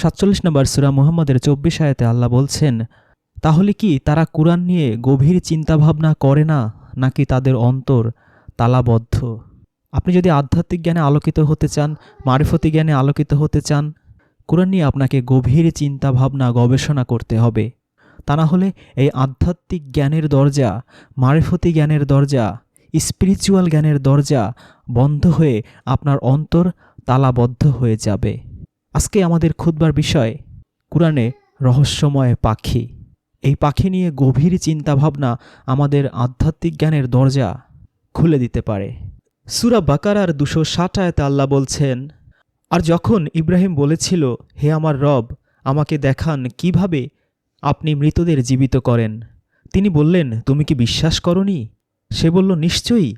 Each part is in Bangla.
সাতচল্লিশ নম্বর সুরা মুহাম্মদের চব্বিশ আয়াতে আল্লাহ বলছেন, তাহলে কি তারা কোরআন নিয়ে গভীর চিন্তাভাবনা করে না, নাকি তাদের অন্তর তালাবদ্ধ? আপনি যদি আধ্যাত্মিক জ্ঞানে আলোকিত হতে চান, মারিফতি জ্ঞানে আলোকিত হতে চান, কোরআন নিয়ে আপনাকে গভীর চিন্তাভাবনা গবেষণা করতে হবে। তা না হলে এই আধ্যাত্মিক জ্ঞানের দরজা, মারিফতি জ্ঞানের দরজা, স্পিরিচুয়াল জ্ঞানের দরজা বন্ধ হয়ে আপনার অন্তর তালাবদ্ধ হয়ে যাবে। আজকে আমাদের খুদবার বিষয়, কোরআনে রহস্যময় পাখি। এই পাখি নিয়ে গভীর চিন্তাভাবনা আমাদের আধ্যাত্মিক জ্ঞানের দরজা খুলে দিতে পারে। সুরা বাকারার দুশো ষাট আয়তে আল্লাহ বলছেন, আর যখন ইব্রাহিম বলেছিল, হে আমার রব, আমাকে দেখান কীভাবে আপনি মৃতদের জীবিত করেন তিনি বললেন, তুমি কি বিশ্বাস করনি? সে বলল, নিশ্চয়ই,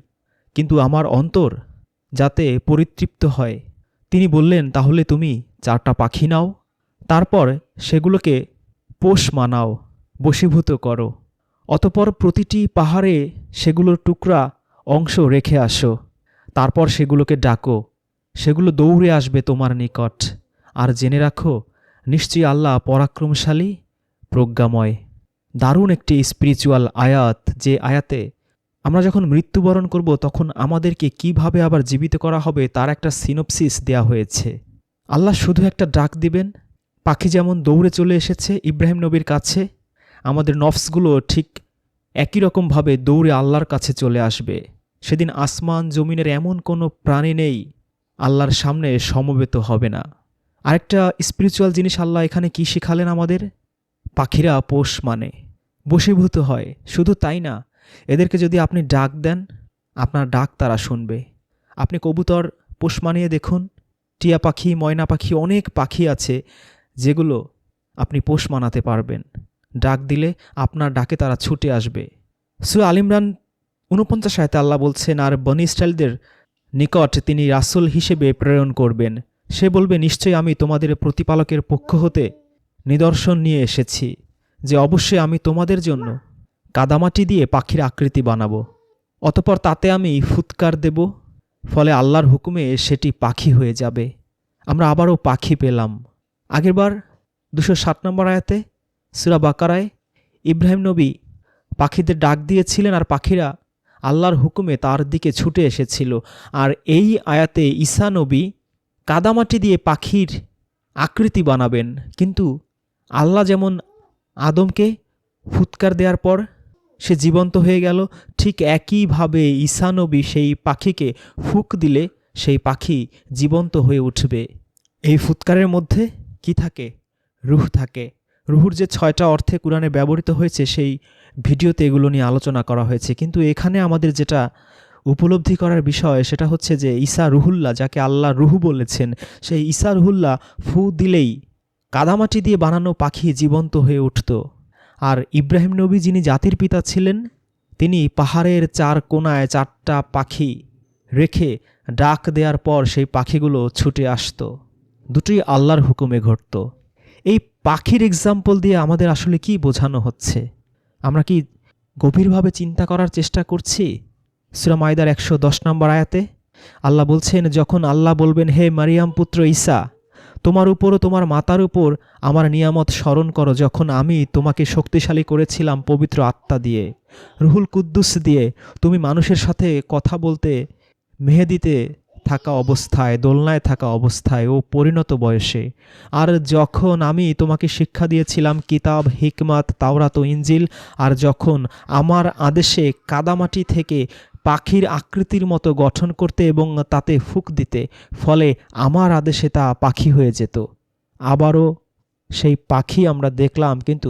কিন্তু আমার অন্তর যাতে পরিতৃপ্ত হয়। তিনি বললেন, তাহলে তুমি চারটা পাখি নাও, তারপর সেগুলোকে পোষ মানাও, বশীভূত করো। অতপর প্রতিটি পাহাড়ে সেগুলোর টুকরা অংশ রেখে আসো, তারপর সেগুলোকে ডাকো, সেগুলো দৌড়ে আসবে তোমার নিকট। আর জেনে রাখো, নিশ্চয়ই আল্লাহ পরাক্রমশালী, প্রজ্ঞাময়। দারুণ একটি স্পিরিচুয়াল আয়াত, যে আয়াতে আমরা যখন মৃত্যুবরণ করব, তখন আমাদেরকে কীভাবে আবার জীবিত করা হবে, তার একটা সিনোপসিস দেয়া হয়েছে। আল্লাহ শুধু একটা ডাক দিবেন, পাখি যেমন দৌড়ে চলে এসেছে ইব্রাহিম নবীর কাছে, আমাদের নফসগুলো ঠিক একই রকমভাবে দৌড়ে আল্লাহর কাছে চলে আসবে। সেদিন আসমান জমিনের এমন কোনো প্রাণী নেই, আল্লাহর সামনে সমবেত হবে না। আরেকটা স্পিরিচুয়াল জিনিস আল্লাহ এখানে কি শেখালেন আমাদের? পাখিরা পোষ মানে বশীভূত হয়। শুধু তাই না এদেরকে যদি আপনি ডাক দেন, আপনার ডাক তারা শুনবে। আপনি কবুতর পোষ মানিয়ে দেখুন, টিয়া পাখি, ময়না পাখি, অনেক পাখি আছে যেগুলো আপনি পোষ মানাতে পারবেন। ডাক দিলে আপনার ডাকে তারা ছুটে আসবে। সু আলিমরান উনপঞ্চাশ আয়তে আল্লাহ বলছেন, আর বনি ইসরায়েলদের নিকট তিনি রাসুল হিসেবে প্রেরণ করবেন। সে বলবে, নিশ্চয়ই আমি তোমাদের প্রতিপালকের পক্ষ হতে নিদর্শন নিয়ে এসেছি, যে অবশ্যই আমি তোমাদের জন্য কাদামাটি দিয়ে পাখির আকৃতি বানাবো। অতপর তাতে আমি ফুৎকার দেব, ফলে আল্লাহর হুকুমে সেটি পাখি হয়ে যাবে। আমরা আবারও পাখি পেলাম। আগেরবার দুশো ষাট নম্বর আয়াতে, সুরা বাকারায় ইব্রাহিম নবী পাখিদের ডাক দিয়েছিলেন আর পাখিরা আল্লাহর হুকুমে তার দিকে ছুটে এসেছিল। আর এই আয়াতে ঈসা নবী কাদামাটি দিয়ে পাখির আকৃতি বানাবেন। কিন্তু আল্লাহ যেমন আদমকে ফুৎকার দেওয়ার পর সে জীবন্ত হয়ে গেল। ঠিক একইভাবে ঈসা নবী সেই পাখিকে ফুক দিলে সেই পাখি জীবন্ত হয়ে উঠবে। এই ফুৎকারের মধ্যে কি থাকে? রুহ থাকে। রুহুর যে ছয়টা অর্থে কোরআনে ব্যবহৃত হয়েছে, সেই ভিডিওতে এগুলো নিয়ে আলোচনা করা হয়েছে। কিন্তু এখানে আমাদের যেটা উপলব্ধি করার বিষয়, সেটা হচ্ছে যে ঈসা রুহুল্লাহ, যাকে আল্লাহ রুহু বলেছেন, সেই ঈসা রুহুল্লাহ ফু দিলেই কাদামাটি দিয়ে বানানো পাখি জীবন্ত হয়ে উঠত। আর ইব্রাহিম নবী যিনি জাতির পিতা ছিলেন, তিনি পাহাড়ের চার কোনায় চারটা পাখি রেখে ডাক দেওয়ার পর সেই পাখিগুলো ছুটে আসতো। দুটোই আল্লাহর হুকুমে ঘটত। এই পাখির এক্সাম্পল দিয়ে আমাদের আসলে কি বোঝানো হচ্ছে? আমরা কি গভীরভাবে চিন্তা করার চেষ্টা করছি? সুরা মায়দার একশো দশ নম্বর আয়াতে আল্লাহ বলছেন, যখন আল্লাহ বলবেন, হে মারিয়াম পুত্র ঈসা তোমার উপর ও তোমার মাতার উপর আমার নিয়ামত স্মরণ করো যখন আমি তোমাকে শক্তিশালী করেছিলাম পবিত্র আত্মা দিয়ে, রুহুল কুদ্দুস দিয়ে। তুমি মানুষের সাথে কথা বলতে, মেহেদিতে থাকা অবস্থায়, দোলনায় থাকা অবস্থায় ও পরিণত বয়সে। আর যখন আমি তোমাকে শিক্ষা দিয়েছিলাম কিতাব, হিকমাত, তাওরাত ও ইঞ্জিল আর যখন আমার আদেশে কাদামাটি থেকে পাখির আকৃতির মতো গঠন করতে এবং তাতে ফুক দিতে, ফলে আমার আদেশে তা পাখি হয়ে যেত। আবারও সেই পাখি আমরা দেখলাম কিন্তু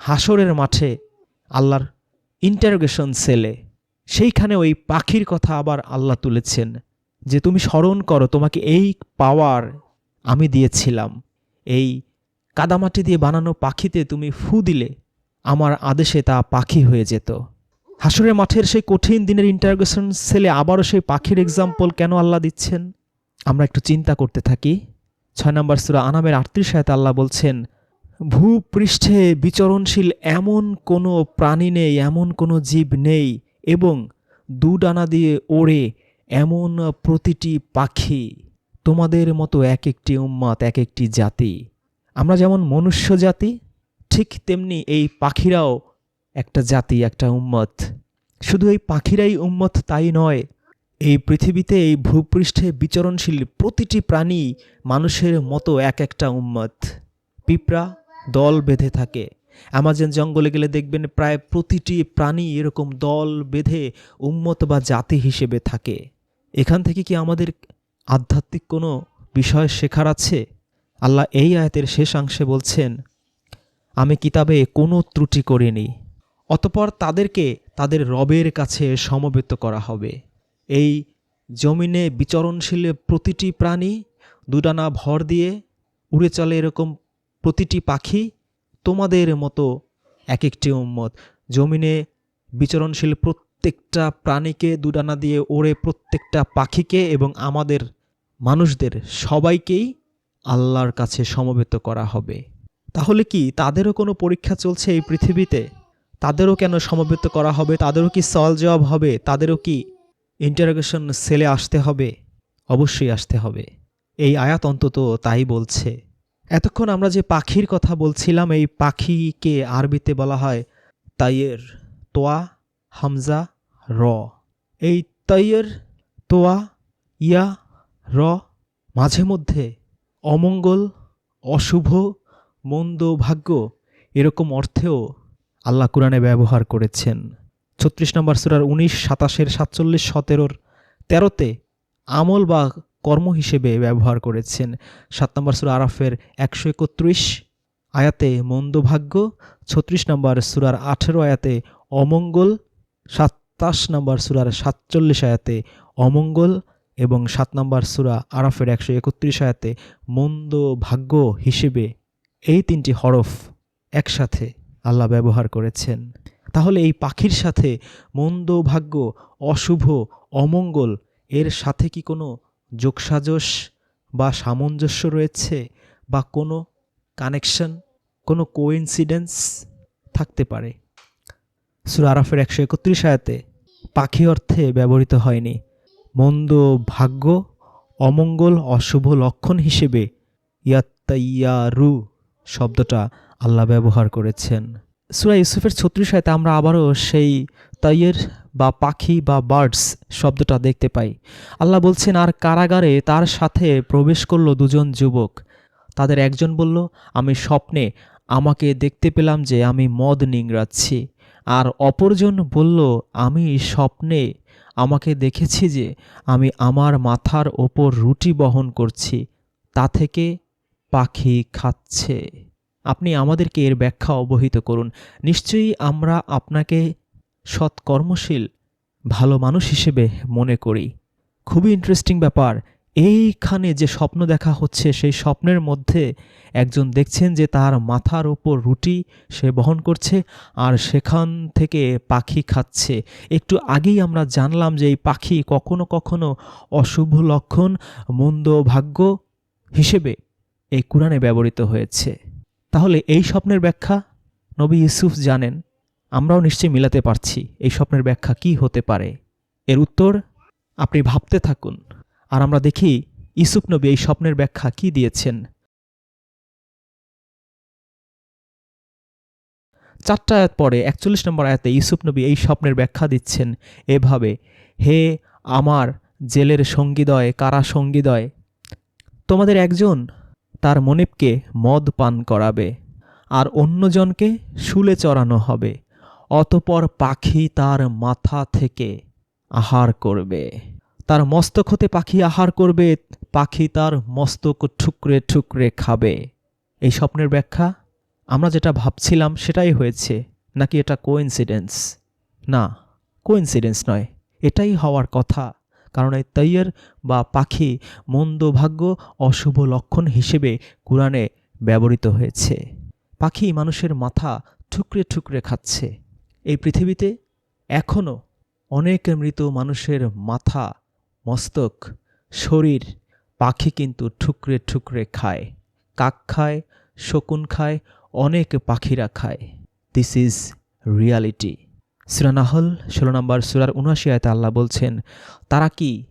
হাসরের মাঠে আল্লাহর ইন্টারোগেশন সেলে সেইখানে ওই পাখির কথা আবার আল্লাহ তুলেছেন যে, তুমি স্মরণ করো, তোমাকে এই পাওয়ার আমি দিয়েছিলাম। এই কাদামাটি দিয়ে বানানো পাখিতে তুমি ফু দিলে, আমার আদেশে তা পাখি হয়ে যেত। হাসুরের মাঠের সেই কঠিন দিনের ইন্টারগ্রেশন সেলে আবারও সেই পাখির এক্সাম্পল কেন আল্লাহ দিচ্ছেন? আমরা একটু চিন্তা করতে থাকি। ছয় নম্বর সুরা আনামের আটত্রিশ আয়তে আল্লাহ বলছেন, ভূপৃষ্ঠে বিচরণশীল এমন কোনো প্রাণী নেই, এমন কোনো জীব নেই এবং দু ডানা দিয়ে ওড়ে এমন প্রতিটি পাখি তোমাদের মতো এক একটি উম্মাত এক একটি জাতি। আমরা যেমন মনুষ্য জাতি, ঠিক তেমনি এই পাখিরাও একটা জাতি, একটা উম্মত। শুধু এই পাখিরাই উম্মত তাই নয়, এই পৃথিবীতে এই ভূপৃষ্ঠে বিচরণশীল প্রতিটি প্রাণী মানুষের মতো এক একটা উম্মত। পিঁপড়া দল বেঁধে থাকে। অ্যামাজন জঙ্গলে গেলে দেখবেন প্রায় প্রতিটি প্রাণী এরকম দল বেঁধে উম্মত বা জাতি হিসেবে থাকে। এখান থেকে কি আমাদের আধ্যাত্মিক কোনো বিষয় শেখার আছে? আল্লাহ এই আয়াতের শেষাংশে বলছেন, আমি কিতাবে কোনো ত্রুটি করিনি। অতপর তাদেরকে তাদের রবের কাছে সমবেত করা হবে। এই জমিনে বিচরণশীল প্রতিটি প্রাণী দুডানা ভর দিয়ে উড়ে চলে এরকম প্রতিটি পাখি তোমাদের মতো এক একটি উম্মত। জমিনে বিচরণশীল প্রত্যেকটা প্রাণীকে দুডানা দিয়ে ওড়ে প্রত্যেকটা পাখিকে এবং আমাদের মানুষদের সবাইকেই আল্লাহর কাছে সমবেত করা হবে। তাহলে কি তাদেরও কোনো পরীক্ষা চলছে এই পৃথিবীতে? তাদেরও কেন সমবেত করা হবে? তাদেরও কি সল জবাব হবে? তাদেরও কি ইন্টারোগেশন সেলে আসতে হবে? অবশ্যই আসতে হবে। এই আয়াত অন্তত তাই বলছে। এতক্ষণ আমরা যে পাখির কথা বলছিলাম, এই পাখিকে আরবিতে বলা হয় তাইয়ের তোয়া, হামজা, র। এই তাইয়ের তোয়া, ইয়া, র মাঝে মধ্যে অমঙ্গল, অশুভ, মন্দ, ভাগ্য এরকম অর্থেও আল্লাহ কোরআনে ব্যবহার করেছেন। ছত্রিশ নম্বর সুরার উনিশ, সাতাশের সাতচল্লিশ, সতেরোর তেরোতে আমল বা কর্ম হিসেবে ব্যবহার করেছেন। সাত নম্বর সুরা আরাফের একশো একত্রিশ আয়াতে মন্দভাগ্য ছত্রিশ নম্বর সুরার আঠেরো আয়াতে অমঙ্গল, সাতাশ নম্বর সুরার সাতচল্লিশ আয়াতে অমঙ্গল এবং সাত নম্বর সুরা আরাফের একশো একত্রিশ আয়াতে মন্দ ভাগ্য হিসেবে এই তিনটি হরফ একসাথে আল্লাহ ব্যবহার করেছেন। তাহলে এই পাখির সাথে মন্দ ভাগ্য, অশুভ, অমঙ্গল, এর সাথে কি কোনো যোগসাজস বা সামঞ্জস্য রয়েছে? বা কোনো কানেকশন কোনো কোইন্সিডেন্স থাকতে পারে? সুরা আরাফের একশো একত্রিশ আয়াতে, পাখি অর্থে ব্যবহৃত হয়নি। মন্দ ভাগ্য, অমঙ্গল, অশুভ লক্ষণ হিসেবে ইয়াত্তাইয়ারু শব্দটা আল্লাহ ব্যবহার করেছেন। সুরা ইউসুফের ছত্রিশ আয়তে আমরা আবারও সেই তাইয়ের বা পাখি বা বার্ডস শব্দটা দেখতে পাই। আল্লাহ বলছেন, আর কারাগারে তার সাথে প্রবেশ করল দুজন যুবক। তাদের একজন বলল, আমি স্বপ্নে আমাকে দেখতে পেলাম যে আমি মদ নিংড়াচ্ছি আর অপরজন বলল, আমি স্বপ্নে আমাকে দেখেছি যে আমি আমার মাথার ওপর রুটি বহন করছি। তা থেকে পাখি খাচ্ছে। আপনি আমাদেরকে এর ব্যাখ্যা অবহিত করুন। নিশ্চয়ই আমরা আপনাকে সৎকর্মশীল, ভালো মানুষ হিসেবে মনে করি। খুবই ইন্টারেস্টিং ব্যাপার। এইখানে যে স্বপ্ন দেখা হচ্ছে, সেই স্বপ্নের মধ্যে একজন দেখছেন যে তার মাথার ওপর রুটি সে বহন করছে আর সেখান থেকে পাখি খাচ্ছে। একটু আগেই আমরা জানলাম যে এই পাখি কখনো কখনো অশুভ লক্ষণ, মন্দ ভাগ্য হিসেবে এই কোরআনে ব্যবহৃত হয়েছে। তাহলে এই স্বপ্নের ব্যাখ্যা? নবী ইউসুফ জানেন, আমরাও নিশ্চয়ই মিলাতে পারছি এই স্বপ্নের ব্যাখ্যা কি হতে পারে। এর উত্তর, আপনি ভাবতে থাকুন। আর আমরা দেখি ইসুফ নবী এই স্বপ্নের ব্যাখ্যা কি দিয়েছেন। চারটা আয়াত পরে, একচল্লিশ নম্বর আয়াতে ইসুফ নবী এই স্বপ্নের ব্যাখ্যা দিচ্ছেন। এভাবে, হে আমার জেলের সঙ্গীদয়, কারা সঙ্গীদয়? তোমাদের একজন তার মনিবকে মদ পান করাবে, আর অন্যজনকে শুলে চড়ানো হবে, অতপর পাখি তার মাথা থেকে আহার করবে। তার মস্তক হতে পাখি আহার করবে, পাখি তার মস্তক ঠুকরে ঠুকরে খাবে। এই স্বপ্নের ব্যাখ্যা? আমরা যেটা ভাবছিলাম সেটাই হয়েছে, নাকি এটা কোইন্সিডেন্স না কোইন্সিডেন্স নয়, এটাই হওয়ার কথা। কারণ এই তৈয়ের বা পাখি মন্দ ভাগ্য অশুভ লক্ষণ হিসেবে কোরআনে ব্যবহৃত হয়েছে। পাখি মানুষের মাথা ঠুকরে ঠুকরে খাচ্ছে। এই পৃথিবীতে এখনও অনেক মৃত মানুষের মাথা, মস্তক, শরীর পাখি কিন্তু ঠুকরে ঠুকরে খায়। কাক খায়, শকুন খায়, অনেক পাখিরা খায়। দিস ইজ রিয়ালিটি সুরানাহল ষোলো নম্বর সুরার উনআশি আয়তে আল্লাহ বলছেন, তারা কি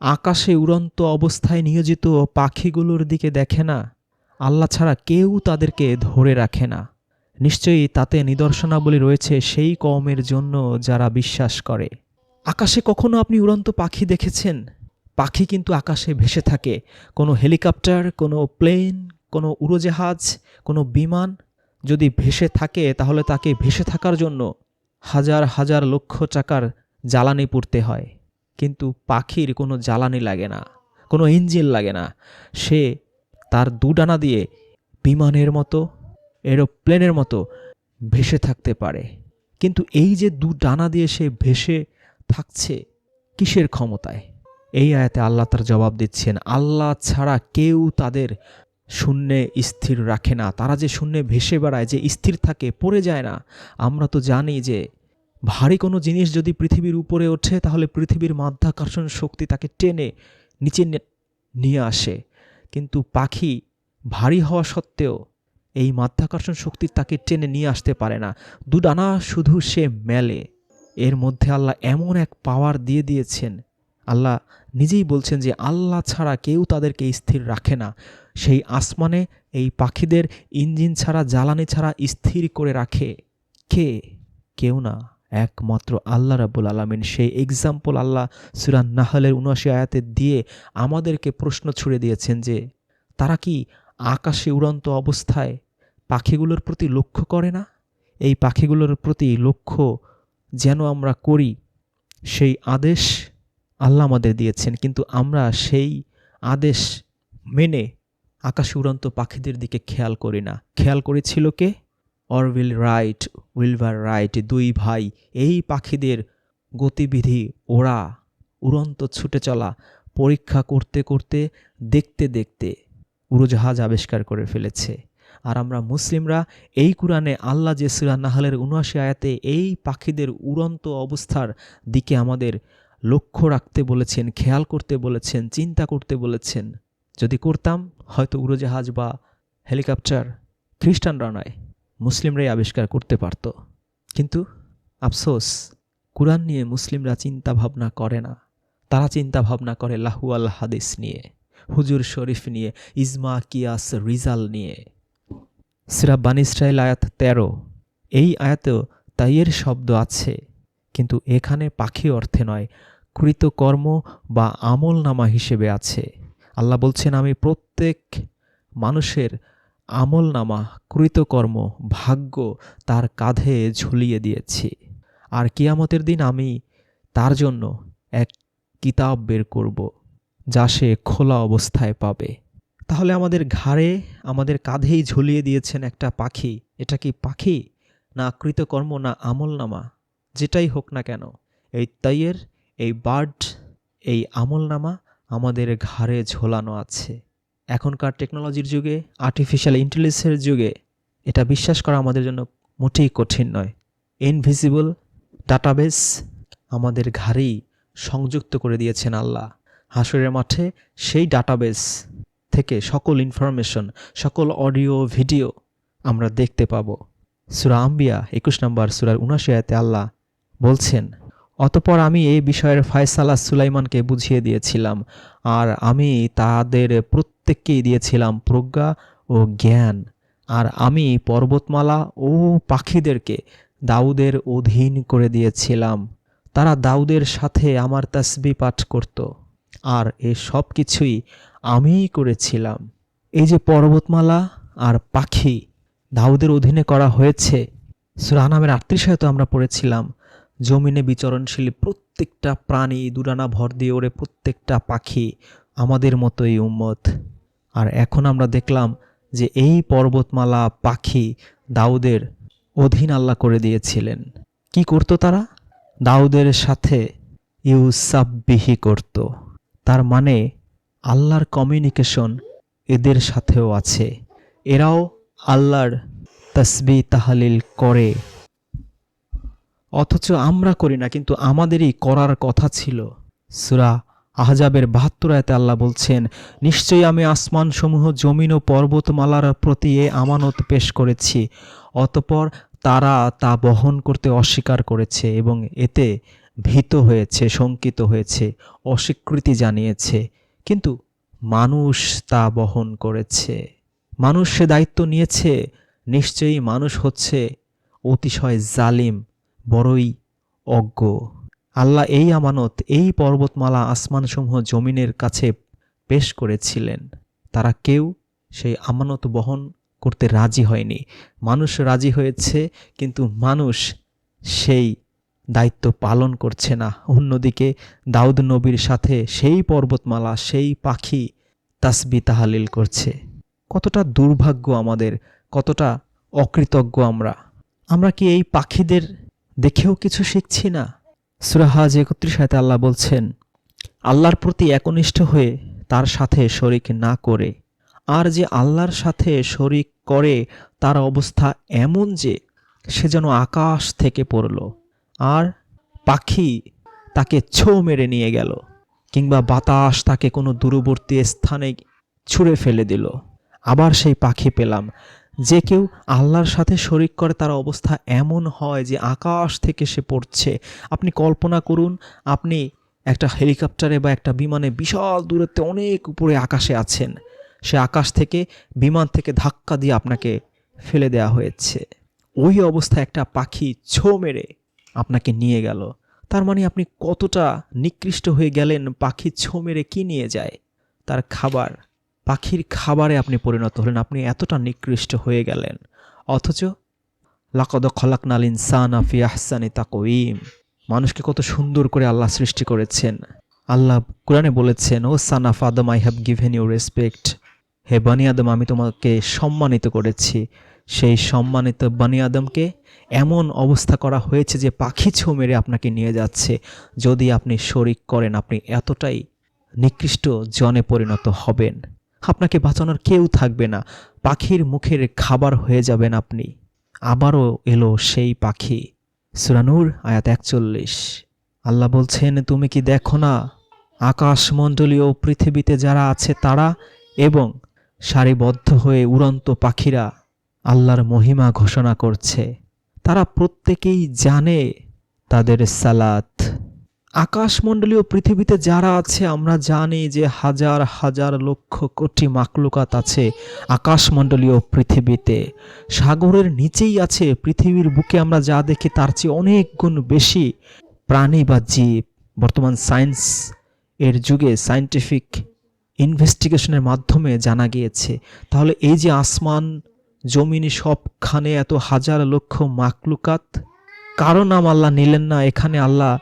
আকাশে উড়ন্ত অবস্থায় নিয়োজিত পাখিগুলোর দিকে দেখে না? আল্লাহ ছাড়া কেউ তাদেরকে ধরে রাখে না। নিশ্চয়ই তাতে নিদর্শনাবলী রয়েছে সেই কমের জন্য যারা বিশ্বাস করে। আকাশে কখনো আপনি উড়ন্ত পাখি দেখেছেন? পাখি কিন্তু আকাশে ভেসে থাকে। কোনো হেলিকপ্টার, কোনো প্লেন, কোনো উড়োজাহাজ, কোনো বিমান যদি ভেসে থাকে, তাহলে তাকে ভেসে থাকার জন্য হাজার হাজার লক্ষ টাকার জ্বালানি পুড়তে হয়। কিন্তু পাখির কোনো জ্বালানি লাগে না, কোনো ইঞ্জিন লাগে না। সে তার দুডানা দিয়ে বিমানের মতো, এরোপ্লেনের মতো ভেসে থাকতে পারে। কিন্তু এই যে দু ডানা দিয়ে সে ভেসে থাকছে কিসের ক্ষমতায়? এই আয়াতে আল্লাহ তার জবাব দিচ্ছেন, আল্লাহ ছাড়া কেউ তাদের শূন্যে স্থির রাখে না। তারা যে শূন্যে ভেসে বেড়ায়, যে স্থির থাকে, পড়ে যায় না। আমরা তো জানি যে ভারী কোনো জিনিস যদি পৃথিবীর উপরে ওঠে, তাহলে পৃথিবীর মাধ্যাকর্ষণ শক্তি তাকে টেনে, নিচে নিয়ে আসে। কিন্তু পাখি ভারী হওয়া সত্ত্বেও এই মাধ্যাকর্ষণ শক্তি তাকে টেনে নিয়ে আসতে পারে না। দুডানা শুধু সে মেলে। এর মধ্যে আল্লাহ এমন এক পাওয়ার দিয়ে দিয়েছেন। আল্লাহ নিজেই বলছেন যে আল্লাহ ছাড়া কেউ তাদেরকে স্থির রাখে না। সেই আসমানে এই পাখিদের ইঞ্জিন ছাড়া, জ্বালানি ছাড়া স্থির করে রাখে। কে? কেউ না। একমাত্র আল্লাহ রাবুল আলমিন। সেই এক্সাম্পল আল্লাহ সুরান নাহলের উনআশি আয়াতে দিয়ে আমাদেরকে প্রশ্ন ছুড়ে দিয়েছেন যে, তারা কি আকাশে উড়ন্ত অবস্থায় পাখিগুলোর প্রতি লক্ষ্য করে না? এই পাখিগুলোর প্রতি লক্ষ্য যেন আমরা করি, সেই আদেশ আল্লাহ আমাদের দিয়েছেন। কিন্তু আমরা সেই আদেশ মেনে আকাশে উড়ন্ত পাখিদের দিকে খেয়াল করি না। খেয়াল করেছিল কে? অরউইল রাইট, উইলভার রাইট, দুই ভাই। এই পাখিদের গতিবিধি, ওরা উড়ন্ত ছুটে চলা, পরীক্ষা করতে করতে, দেখতে দেখতে উড়োজাহাজ আবিষ্কার করে ফেলেছে। আর আমরা মুসলিমরা, এই কোরআনে আল্লাহ যে সুরা নাহালের উনআশি আয়াতে এই পাখিদের উড়ন্ত অবস্থার দিকে আমাদের লক্ষ্য রাখতে বলেছেন, খেয়াল করতে বলেছেন, চিন্তা করতে বলেছেন যদি করতাম, হয়তো উড়োজাহাজ বা হেলিকপ্টার খ্রিস্টানরা নয়, মুসলিমরাই আবিষ্কার করতে পারত। কিন্তু আফসোস, কোরআন নিয়ে মুসলিমরা চিন্তা ভাবনা করে না। তারা চিন্তা ভাবনা করে লাহু আল হাদিস নিয়ে, হুজুর শরীফ নিয়ে, ইজমা, কিয়াস, রিজাল নিয়ে। সিরা বান আয়াত তেরো, এই আয়াতেও তাইয়ের শব্দ আছে, কিন্তু এখানে পাখি অর্থে নয়, কৃতকর্ম বা আমল নামা হিসেবে আছে। আল্লাহ বলছেন, আমি প্রত্যেক মানুষের আমল নামা কৃতকর্ম, ভাগ্য তার কাঁধে ঝুলিয়ে দিয়েছি। আর কিয়ামতের দিন আমি তার জন্য এক কিতাব বের করব, যা সে খোলা অবস্থায় পাবে। তাহলে আমাদের ঘাড়ে, আমাদের কাঁধেই ঝুলিয়ে দিয়েছেন একটা পাখি। এটা কি পাখি? না কৃতকর্ম, না আমল নামা যেটাই হোক না কেন, এই তাইয়ের এই বার্ড, এই আমল নামা আমাদের ঘাড়ে ঝোলানো আছে। এখনকার টেকনোলজির যুগে আর্টিফিশিয়াল ইন্টেলিজেন্সের যুগে, এটা বিশ্বাস করা আমাদের জন্য মোটেই কঠিন নয়। ইনভিজিবল ডাটাবেস আমাদের ঘাড়েই সংযুক্ত করে দিয়েছেন আল্লাহ। হাসরের মাঠে সেই ডাটাবেস থেকে সকল ইনফরমেশন সকল অডিও ভিডিও আমরা দেখতে পাবো। সুরা আম্বিয়া, একুশ নম্বর সুরার উনাশি আয়াতে আল্লাহ বলছেন অতপর আমি এই বিষয়ের ফয়সালা সুলাইমানকে বুঝিয়ে দিয়েছিলাম, আর আমি তাদের প্রত্যেককেই দিয়েছিলাম প্রজ্ঞা ও জ্ঞান, আর আমি পর্বতমালা ও পাখিদেরকে দাউদের অধীন করে দিয়েছিলাম। তারা দাউদের সাথে আমার তাসবি পাঠ করত, আর এ সব কিছুই আমিই করেছিলাম। এই যে পর্বতমালা আর পাখি দাউদের অধীনে করা হয়েছে, সুরা নামের আটত্রিশ হয়তো আমরা পড়েছিলাম জমিনে বিচরণশীল প্রত্যেকটা প্রাণী দুরানা ভর দিয়ে ওড়ে প্রত্যেকটা পাখি আমাদের মতোই উম্মত। আর এখন আমরা দেখলাম যে এই পর্বতমালা পাখি দাউদের অধীন আল্লাহ করে দিয়েছিলেন। কি করতো তারা? দাউদের সাথে ইউসাববিহি করত। তার মানে আল্লাহর কমিউনিকেশন এদের সাথেও আছে। এরাও আল্লাহর তসবি তাহালিল করে। অথচ আমরা করি না, কিন্তু আমাদেরই করার কথা ছিল। সুরা আহজাবের বাহাত্তর আয়তে আল্লাহ বলছেন, নিশ্চয়ই আমি আসমানসমূহ, জমিন ও পর্বতমালার প্রতি এ আমানত পেশ করেছি, অতপর তারা তা বহন করতে অস্বীকার করেছে এবং এতে ভীত হয়েছে, শঙ্কিত হয়েছে, অস্বীকৃতি জানিয়েছে। কিন্তু মানুষ তা বহন করেছে। মানুষ সে দায়িত্ব নিয়েছে, নিশ্চয়ই মানুষ হচ্ছে অতিশয় জালিম বড়ই অজ্ঞ। আল্লাহ এই আমানত, এই পর্বতমালা, আসমানসমূহ জমিনের কাছে পেশ করেছিলেন। তারা কেউ সেই আমানত বহন করতে রাজি হয়নি। মানুষ রাজি হয়েছে, কিন্তু মানুষ সেই দায়িত্ব পালন করছে না। অন্যদিকে দাউদ নবীর সাথে সেই পর্বতমালা, সেই পাখি তাসবি তাহালিল করছে। কতটা দুর্ভাগ্য আমাদের, কতটা অকৃতজ্ঞ আমরা। আমরা কি এই পাখিদের দেখেও কিছু শিখছি না। সুরাহাজ একত্রিশ হাতে আল্লাহ বলছেন, আল্লাহর প্রতি একনিষ্ঠ হয়ে তার সাথে শরিক না করে। আর যে আল্লাহর সাথে শরিক করে, তার অবস্থা এমন যে সে যেন আকাশ থেকে পড়ল। আর পাখি তাকে ছো মেরে নিয়ে গেল, কিংবা বাতাস তাকে কোনো দূরবর্তী স্থানে ছুঁড়ে ফেলে দিল। আবার সেই পাখি পেলাম যে কেউ আল্লাহর সাথে শরিক করে তার অবস্থা এমন হয় যে আকাশ থেকে সে পড়ছে। আপনি কল্পনা করুন, আপনি একটা হেলিকপ্টারে বা একটা বিমানে বিশাল দূরত্বে অনেক উপরে আকাশে আছেন। সে আকাশ থেকে, বিমান থেকে ধাক্কা দিয়ে আপনাকে ফেলে দেওয়া হয়েছে। ওই অবস্থায় একটা পাখি ছো মেরে আপনাকে নিয়ে গেল। তার মানে আপনি কতটা নিকৃষ্ট হয়ে গেলেন পাখি ছো মেরে কী নিয়ে যায়? তার খাবার পাখির খাবারে আপনি পরিণত হলেন, আপনি এতটা নিকৃষ্ট হয়ে গেলেন। অথচ, লাকদ খলাক নাল ইনসান আফি আহসানি তাকইম মানুষকে কত সুন্দর করে আল্লাহ সৃষ্টি করেছেন। আল্লাহ কোরআনে বলেছেন, O son of Adam, I have given you respect. হে বানি আদম, আমি তোমাকে সম্মানিত করেছি। সেই সম্মানিত বানি আদমকে এমন অবস্থা করা হয়েছে যে পাখি ছো মেরে আপনাকে নিয়ে যাচ্ছে। যদি আপনি শরিক করেন, আপনি এতটাই নিকৃষ্ট জনে পরিণত হবেন। আপনাকে বাঁচানোর কেউ থাকবে না। পাখির মুখের খাবার হয়ে যাবেন আপনি। আবারও এলো সেই পাখি। সুরানুর আয়াত একচল্লিশ। আল্লাহ বলছেন, তুমি কি দেখো না? আকাশমণ্ডলীয় পৃথিবীতে যারা আছে তারা এবং সারিবদ্ধ হয়ে উড়ন্ত পাখিরা আল্লাহর মহিমা ঘোষণা করছে। তারা প্রত্যেকেই জানে তাদের সালাত। আকাশমণ্ডলীয় পৃথিবীতে যারা আছে, আমরা জানি যে হাজার হাজার লক্ষ কোটি মাকলুকাত আছে আকাশমণ্ডলীয় পৃথিবীতে। সাগরের নিচেই আছে, পৃথিবীর বুকে আমরা যা দেখি তার চেয়ে অনেক গুণ বেশি প্রাণী বা জীব। বর্তমান সায়েন্স এর যুগে সায়েন্টিফিক ইনভেস্টিগেশনের মাধ্যমে জানা গিয়েছে, তাহলে এই যে আসমান, জমিনি সবখানে এত হাজার লক্ষ মাকলুকাত কারও নাম আল্লাহ নিলেন না, এখানে আল্লাহ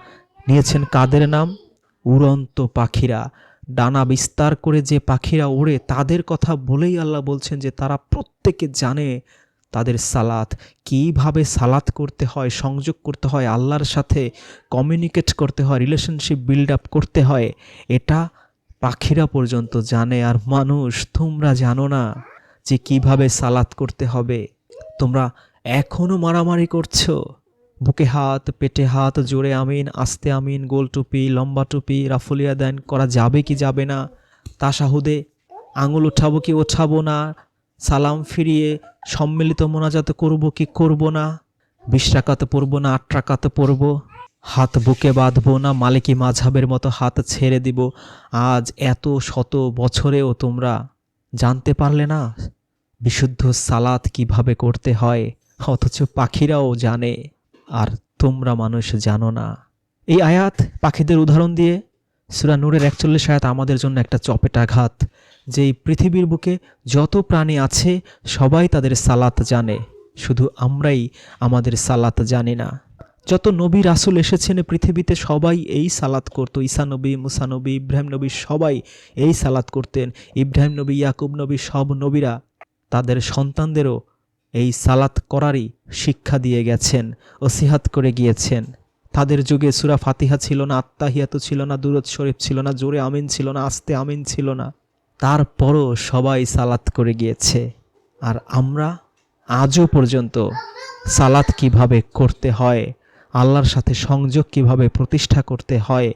নিয়েছেন কাদের নাম? উড়ন্ত পাখিরা। ডানা বিস্তার করে যে পাখিরা ওড়ে তাদের কথা বলেই আল্লাহ বলছেন যে তারা প্রত্যেকে জানে তাদের সালাত। কীভাবে সালাত করতে হয়, সংযোগ করতে হয়, আল্লাহর সাথে কমিউনিকেট করতে হয় রিলেশনশিপ বিল্ড আপ করতে হয়, এটা পাখিরা পর্যন্ত জানে। আর মানুষ, তোমরা জানো না যে কীভাবে সালাত করতে হবে। তোমরা এখনও মারামারি করছ। বুকে হাত, পেটে হাত, জোরে আমিন, আস্তে আমিন, গোল টুপি, লম্বা টুপি, রাফুলিয়া দেন, করা যাবে কি যাবে না তাসাহুদে আঙুল উঠাবো কি ওঠাবো না, সালাম ফিরিয়ে, সম্মিলিত মোনাজাত করব কি করব না, বিশ টাকাতে পড়ব না, আট টাকাতে পড়ব, হাত বুকে বাঁধবো না, মালিকি মাঝাবের মতো হাত ছেড়ে দিব, আজ এত শত বছরেও তোমরা জানতে পারলে না, বিশুদ্ধ সালাত কীভাবে করতে হয়, অথচ পাখিরাও জানে। আর তোমরা মানুষ জানো না। এই আয়াত পাখিদের উদাহরণ দিয়ে সুরা নূরের একচল্লিশ আয়াত আমাদের জন্য একটা চপেটাঘাত যে এই পৃথিবীর বুকে যত প্রাণী আছে, সবাই তাদের সালাত জানে। শুধু আমরাই আমাদের সালাত জানি না। যত নবী রাসুল এসেছেন পৃথিবীতে, সবাই এই সালাত করতো। ঈসা নবী, মুসা ইব্রাহিম নবী, সবাই এই সালাত করতেন। ইব্রাহিম নবী, ইয়াকুব নবী, সব নবীরা তাদের সন্তানদেরও এই সালাত করারই শিক্ষা দিয়ে গেছেন ও সিহাত করে গিয়েছেন। তাদের যুগে সুরা ফাতিহা ছিল না আত্মাহিয়াত ছিল না, দুরদ শরীফ ছিল না, জোরে আমিন ছিল না, আস্তে আমিন ছিল না। তারপরও সবাই সালাত করে গিয়েছে। আর আমরা আজও পর্যন্ত সালাত কীভাবে করতে হয়, আল্লাহর সাথে সংযোগ কীভাবে প্রতিষ্ঠা করতে হয়,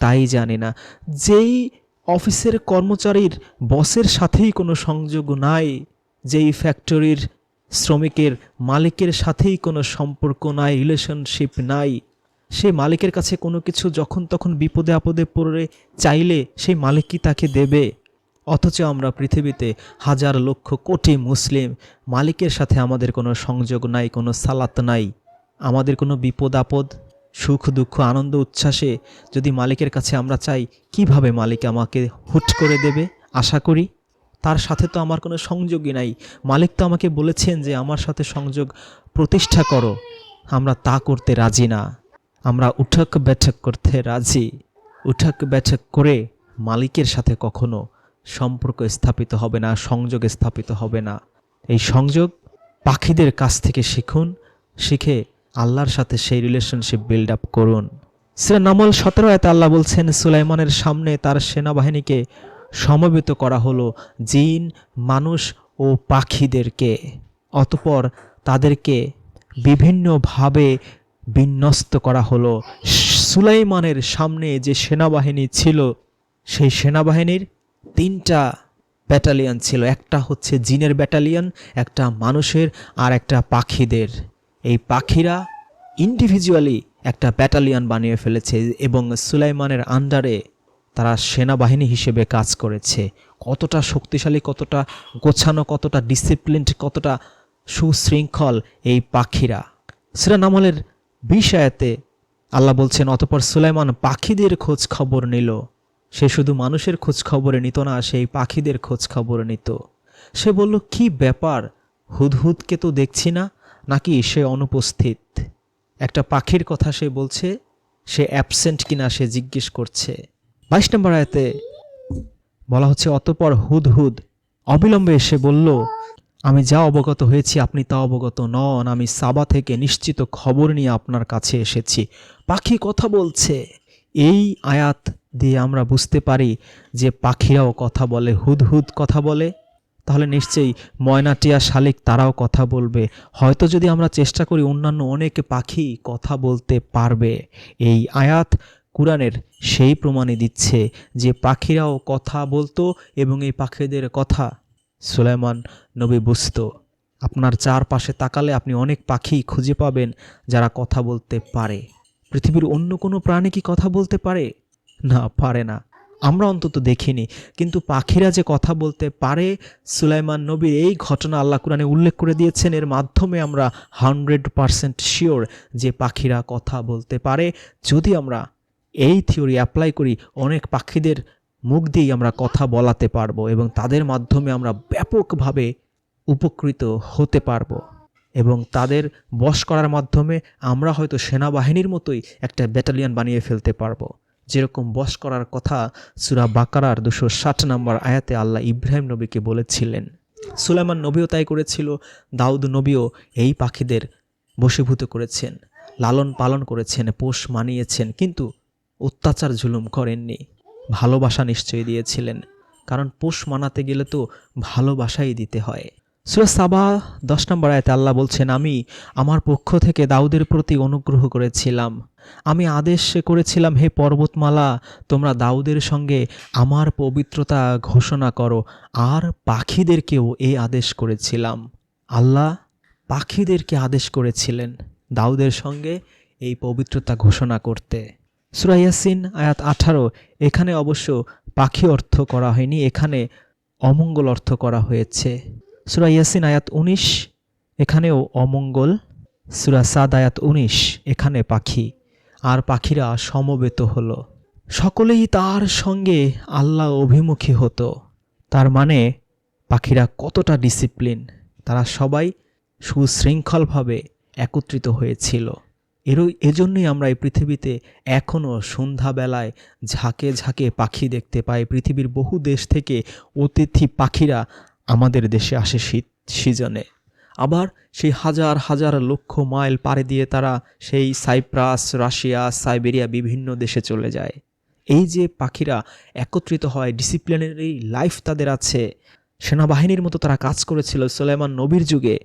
তাই জানি না। যেই অফিসের কর্মচারীর বসের সাথেই কোনো সংযোগ নাই, যেই ফ্যাক্টরির শ্রমিকের মালিকের সাথেই কোনো সম্পর্ক নাই রিলেশনশিপ নাই। সে মালিকের কাছে কোনো কিছু যখন তখন বিপদে আপদে পড়ে চাইলে সেই মালিক কি তাকে দেবে। অথচ আমরা পৃথিবীতে হাজার লক্ষ কোটি মুসলিম, মালিকের সাথে আমাদের কোনো সংযোগ নাই, কোনো সালাত নাই। আমাদের কোনো বিপদ আপদ, সুখ, দুঃখ, আনন্দ, উচ্ছ্বাসে যদি মালিকের কাছে আমরা চাই, কীভাবে মালিক আমাকে হুট করে দেবে? আশা করি তার সাথে তো আমার কোনো সংযোগই নাই। মালিক তো আমাকে বলেছেন যে আমার সাথে সংযোগ প্রতিষ্ঠা করো। আমরা তা করতে রাজি না। আমরা উঠক বেঠক করতে রাজি। উঠক বেঠক করে মালিকের সাথে কখনো সম্পর্ক স্থাপিত হবে না, সংযোগ স্থাপিত হবে না। এই সংযোগ পাখিদের কাছ থেকে শিখুন, শিখে আল্লাহর সাথে সেই রিলেশনশিপ বিল্ড আপ করুন। সে নামল সতেরো এতে আল্লাহ বলছেন, সুলাইমানের সামনে তার সেনাবাহিনীকে সমবেত করা হলো জিন, মানুষ ও পাখিদেরকে। অতপর তাদেরকে বিভিন্নভাবে বিন্যস্ত করা হলো। সুলাইমানের সামনে যে সেনাবাহিনী ছিল, সেই সেনাবাহিনীর তিনটা ব্যাটালিয়ন ছিল। একটা হচ্ছে জিনের ব্যাটালিয়ন, একটা মানুষের আর একটা পাখিদের। এই পাখিরা ইন্ডিভিজুয়ালি একটা ব্যাটালিয়ন বানিয়ে ফেলেছে এবং সুলাইমানের আন্ডারে তারা সেনাবাহিনী হিসেবে কাজ করেছে। কতটা শক্তিশালী, কতটা গোছানো, কতটা ডিসিপ্লিনড কতটা সুশৃঙ্খল এই পাখিরা। সেরা নামলের বিষয়াতে আল্লাহ বলছেন, অতপর সুলাইমান পাখিদের খোঁজ খবর নিল। সে শুধু মানুষের খোঁজ খবরে নিত না সেই পাখিদের খোঁজ খবর নিত। সে বলল, কি ব্যাপার? হুদহুদকে তো দেখছি না, নাকি সে অনুপস্থিত? একটা পাখির কথা সে বলছে, সে অ্যাবসেন্ট কিনা সে জিজ্ঞেস করছে। বাইশ নম্বর আয়তে বলা হচ্ছে, অতপর হুদ হুদ অবিলম্বে এসে বলল, আমি যা অবগত হয়েছি আপনি তা অবগত নন, আমি সাবা থেকে নিশ্চিত খবর নিয়ে আপনার কাছে এসেছি। পাখি কথা বলছে। এই আয়াত দিয়ে আমরা বুঝতে পারি যে পাখিরাও কথা বলে, হুদ হুদ কথা বলে। তাহলে নিশ্চয়ই ময়নাটিয়া শালিক তারাও কথা বলবে। হয়তো যদি আমরা চেষ্টা করি অন্যান্য অনেক পাখি কথা বলতে পারবে। এই আয়াত কোরআনের সেই প্রমাণই দিচ্ছে যে পাখিরাও কথা বলতো এবং এই পাখিদের কথা সুলাইমান নবী বুঝত। আপনার চারপাশে তাকালে আপনি অনেক পাখি খুঁজে পাবেন যারা কথা বলতে পারে। পৃথিবীর অন্য কোনো প্রাণী কি কথা বলতে পারে? না পারে না। আমরা অন্তত দেখিনি। কিন্তু পাখিরা যে কথা বলতে পারে, সুলাইমান নবীর এই ঘটনা আল্লাহ কোরআনে উল্লেখ করে দিয়েছেন। এর মাধ্যমে আমরা হান্ড্রেড পারসেন্ট শিওর যে পাখিরা কথা বলতে পারে। যদি আমরা এই থিওরি অ্যাপ্লাই করি, অনেক পাখিদের মুখ দিয়েই আমরা কথা বলাতে পারব এবং তাদের মাধ্যমে আমরা ব্যাপকভাবে উপকৃত হতে পারব। এবং তাদের বশ করার মাধ্যমে আমরা হয়তো সেনাবাহিনীর মতোই একটা ব্যাটালিয়ন বানিয়ে ফেলতে পারব। যেরকম বশ করার কথা সুরা বাকারার দুশো ষাট নম্বর আয়াতে আল্লাহ ইব্রাহিম নবীকে বলেছিলেন। সুলাইমান নবীও তাই করেছিল, দাউদ নবীও এই পাখিদের বশীভূত করেছেন, লালন পালন করেছেন, পোষ মানিয়েছেন। কিন্তু অত্যাচার জুলুম করেননি। ভালোবাসা নিশ্চয়ই দিয়েছিলেন, কারণ পোষ মানাতে গেলে তো ভালোবাসাই দিতে হয়। সুরা সাবা, দশ নম্বর আয়তে আল্লাহ বলছেন, আমি আমার পক্ষ থেকে দাউদের প্রতি অনুগ্রহ করেছিলাম। আমি আদেশ করেছিলাম, হে পর্বতমালা, তোমরা দাউদের সঙ্গে আমার পবিত্রতা ঘোষণা করো, আর পাখিদেরকেও এই আদেশ করেছিলাম। আল্লাহ পাখিদেরকে আদেশ করেছিলেন দাউদের সঙ্গে এই পবিত্রতা ঘোষণা করতে। সুরা ইয়াসিন, আয়াত আঠারো, এখানে অবশ্য পাখি অর্থ করা হয়নি, এখানে অমঙ্গল অর্থ করা হয়েছে। সুরা ইয়াসিন, আয়াত উনিশ, এখানেও অমঙ্গল। সুরা সাদ, আয়াত উনিশ, এখানে পাখি। আর পাখিরা সমবেত হলো। সকলেই তার সঙ্গে আল্লাহ অভিমুখী হতো। তার মানে পাখিরা কতটা ডিসিপ্লিন তারা সবাই সুশৃঙ্খলভাবে একত্রিত হয়েছিল। এরও এজন্যই আমরা এই পৃথিবীতে এখনও সন্ধ্যাবেলায় ঝাঁকে ঝাঁকে পাখি দেখতে পাই। পৃথিবীর বহু দেশ থেকে অতিথি পাখিরা আমাদের দেশে আসে শীত, সিজনে। আবার সেই হাজার হাজার লক্ষ মাইল পাড়ে দিয়ে তারা সেই সাইপ্রাস, রাশিয়া, সাইবেরিয়া বিভিন্ন দেশে চলে যায়। এই যে পাখিরা একত্রিত হয়, ডিসিপ্লিনারি লাইফ তাদের আছে। সেনাবাহিনীর মতো তারা কাজ করেছিল সোলেমান নবীর যুগে।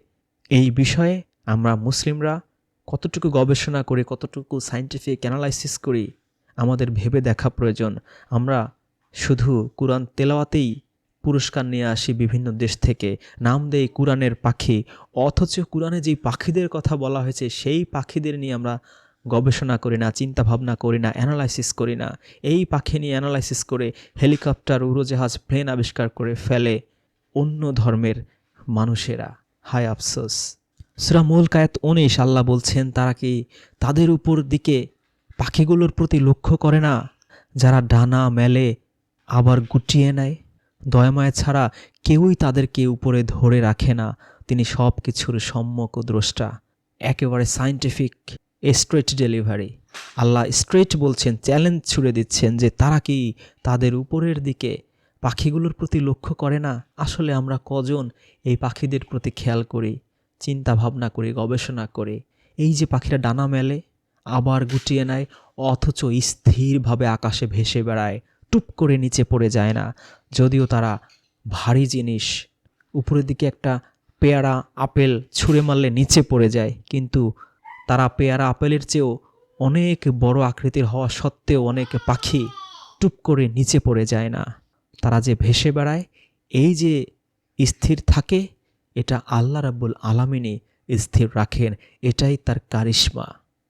এই বিষয়ে আমরা মুসলিমরা কতটুকু গবেষণা করি, কতটুকু সাইন্টিফিক অ্যানালাইসিস করি, আমাদের ভেবে দেখা প্রয়োজন। আমরা শুধু কোরআন তেলাওয়াতেই পুরস্কার নিয়ে আসি বিভিন্ন দেশ থেকে। নাম দেই কোরআনের পাখি, অথচ কোরআনে যেই পাখিদের কথা বলা হয়েছে, সেই পাখিদের নিয়ে আমরা গবেষণা করি না চিন্তা ভাবনা করি না অ্যানালাইসিস করি না। এই পাখি নিয়ে অ্যানালাইসিস করে হেলিকপ্টার, উড়োজাহাজ প্লেন আবিষ্কার করে ফেলে অন্য ধর্মের মানুষেরা। হায় আফসোস। সুরা মূল কায়াত উনিশ, আল্লাহ বলছেন, তারা কি তাদের উপর দিকে পাখিগুলোর প্রতি লক্ষ্য করে না? যারা ডানা মেলে আবার গুটিয়ে নেয়, দয়াময় ছাড়া কেউই তাদেরকে উপরে ধরে রাখে না। তিনি সব কিছুর সম্যক দ্রষ্টা, একেবারে সায়েন্টিফিক স্ট্রেট ডেলিভারি আল্লাহ স্ট্রেট বলছেন চ্যালেঞ্জ ছুড়ে দিচ্ছেন যে তারা কি তাদের উপরের দিকে পাখিগুলোর প্রতি লক্ষ্য করে না? আসলে আমরা কজন এই পাখিদের প্রতি খেয়াল করি? চিন্তা ভাবনা করি, গবেষণা করে, এই যে পাখিরা ডানা মেলে, আবার গুটিয়ে নেয়, অথচ স্থিরভাবে আকাশে ভেসে বেড়ায়, টুপ করে নিচে পড়ে যায় না। যদিও তারা ভারী জিনিস, উপরের দিকে একটা পেয়ারা আপেল ছুঁড়ে মারলে নিচে পড়ে যায়, কিন্তু তারা পেয়ারা আপেলের চেয়েও অনেক বড় আকৃতির হওয়া সত্ত্বেও অনেক পাখি টুপ করে নিচে পড়ে যায় না। তারা যে ভেসে বেড়ায়, এই যে স্থির থাকে এটা আল্লাহ রাব্বুল আলামিনী স্থির রাখেন, এটাই তার কারিশ্মা।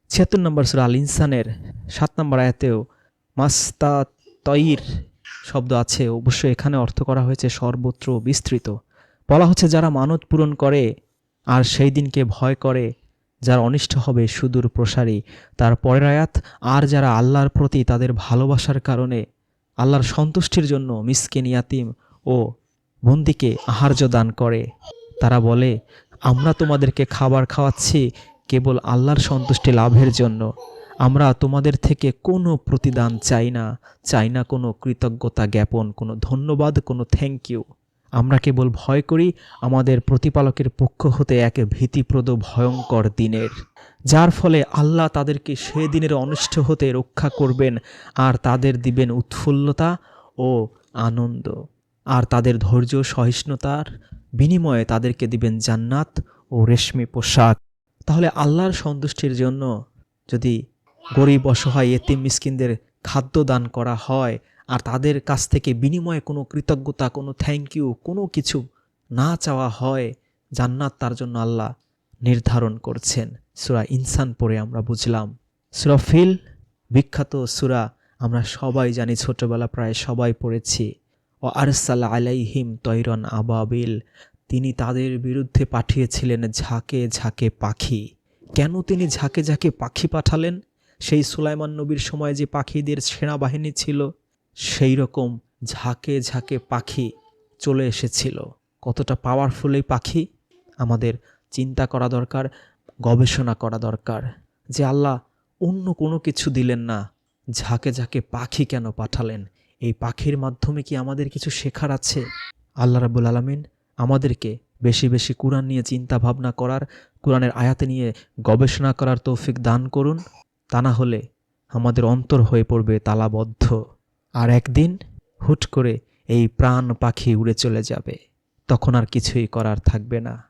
ছিয়াত্তর নম্বর সুরা আল ইনসানের সাত নম্বর আয়াতেও মাস্তা তৈর শব্দ আছে অবশ্য এখানে অর্থ করা হয়েছে সর্বত্র বিস্তৃত। বলা হচ্ছে, যারা মানত পূরণ করে আর সেই দিনকে ভয় করে, যার অনিষ্ট হবে সুদূর প্রসারী। তার পরের আয়াত, আর যারা আল্লাহর প্রতি তাদের ভালোবাসার কারণে আল্লাহর সন্তুষ্টির জন্য মিসকিন, ইয়াতিম ও বন্দিকে আহার্য দান করে। তারা বলে, আমরা তোমাদেরকে খাবার খাওয়াচ্ছি কেবল আল্লাহর সন্তুষ্টি লাভের জন্য। আমরা তোমাদের থেকে কোনো প্রতিদান চাই না। চাই না কোনো কৃতজ্ঞতা জ্ঞাপন, কোনো ধন্যবাদ, কোনো থ্যাংক ইউ আমরা কেবল ভয় করি আমাদের প্রতিপালকের পক্ষ হতে এক ভীতিপ্রদ, ভয়ঙ্কর দিনের। যার ফলে আল্লাহ তাদেরকে সে দিনের অনিষ্ট হতে রক্ষা করবেন আর তাদের দিবেন উৎফুল্লতা ও আনন্দ। আর তাদের ধৈর্য সহিষ্ণুতার বিনিময়ে তাদেরকে দিবেন জান্নাত ও রেশমি পোশাক। তাহলে আল্লাহর সন্তুষ্টির জন্য যদি গরিব অসহায় এতিম মিসকিনদের খাদ্য দান করা হয়, আর তাদের কাছ থেকে বিনিময়ে কোনো কৃতজ্ঞতা, কোনো থ্যাংক ইউ কোনো কিছু না চাওয়া হয়, জান্নাত তার জন্য আল্লাহ নির্ধারণ করছেন। সুরা ইনসান পড়ে আমরা বুঝলাম। সুরা ফিল, বিখ্যাত সুরা, আমরা সবাই জানি, ছোটবেলা প্রায় সবাই পড়েছি। ও আরসাল্লা আলাইহিম তৈরন আবাবিল। তিনি তাদের বিরুদ্ধে পাঠিয়েছিলেন ঝাঁকে ঝাঁকে পাখি। কেন তিনি ঝাঁকে ঝাঁকে পাখি পাঠালেন? সেই সুলাইমান নবীর সময় যে পাখিদের সেনাবাহিনী ছিল সেই রকম ঝাঁকে ঝাঁকে পাখি চলে এসেছিল। কতটা পাওয়ারফুল এই পাখি? আমাদের চিন্তা করা দরকার, গবেষণা করা দরকার যে আল্লাহ অন্য কোনো কিছু দিলেন না। ঝাঁকে ঝাঁকে পাখি কেন পাঠালেন? এই পাখির মাধ্যমে কি আমাদের কিছু শেখার আছে? আল্লাহ রাবুল আলমিন আমাদেরকে বেশি বেশি কোরআন নিয়ে চিন্তা ভাবনা করার, কোরআনের আয়াতে নিয়ে গবেষণা করার তৌফিক দান করুন। তা না হলে আমাদের অন্তর হয়ে পড়বে তালাবদ্ধ। আর একদিন হুট করে এই প্রাণ পাখি উড়ে চলে যাবে। তখন আর কিছুই করার থাকবে না।